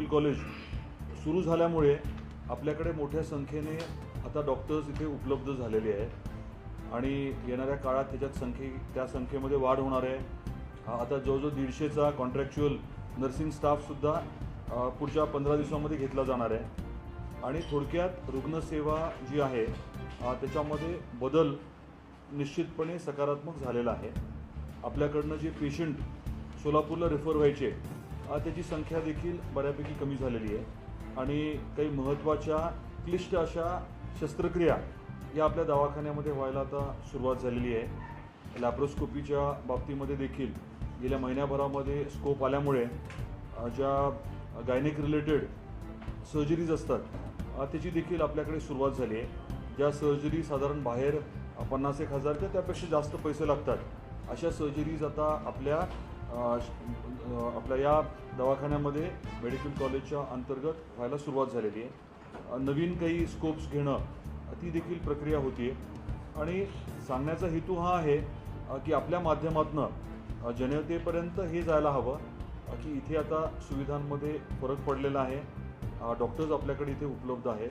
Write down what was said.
College सुरू झाल्यामुळे आपल्याकडे मोठ्या संख्येने आता डॉक्टर्स इथे उपलब्ध झालेले आहेत. आणि येणाऱ्या काळात त्याच्यात संख्ये त्या संख्येमध्ये वाढ होणार आहे. आता जवळजवळ दीडशेचा कॉन्ट्रॅक्च्युअल नर्सिंग स्टाफसुद्धा पुढच्या पंधरा दिवसामध्ये घेतला जाणार आहे. आणि थोडक्यात रुग्णसेवा जी आहे त्याच्यामध्ये बदल निश्चितपणे सकारात्मक झालेला आहे. आपल्याकडनं जे पेशंट सोलापूरला रेफर व्हायचे त्याची संख्या देखील बऱ्यापैकी कमी झालेली आहे. आणि काही महत्त्वाच्या क्लिष्ट अशा शस्त्रक्रिया या आपल्या दवाखान्यामध्ये व्हायला आता सुरुवात झालेली आहे. लॅप्रोस्कोपीच्या बाबतीमध्ये देखील गेल्या महिन्याभरामध्ये स्कोप आल्यामुळे ज्या गायनेक रिलेटेड सर्जरीज असतात त्याची देखील आपल्याकडे सुरुवात झाली आहे. ज्या सर्जरी साधारण बाहेर पन्नास एक हजार किंवा त्यापेक्षा जास्त पैसे लागतात अशा सर्जरीज आता आपल्या आपल्या या दवाखान्यामध्ये मेडिकल कॉलेजच्या अंतर्गत व्हायला सुरुवात झालेली आहे. नवीन काही स्कोप्स घेणं ती देखील प्रक्रिया होती आणि सांगण्याचा हेतू हा आहे की आपल्या माध्यमातनं जनतेपर्यंत हे जायला हवं की इथे आता सुविधांमध्ये फरक पडलेला आहे. डॉक्टर्स आपल्याकडे इथे उपलब्ध आहेत.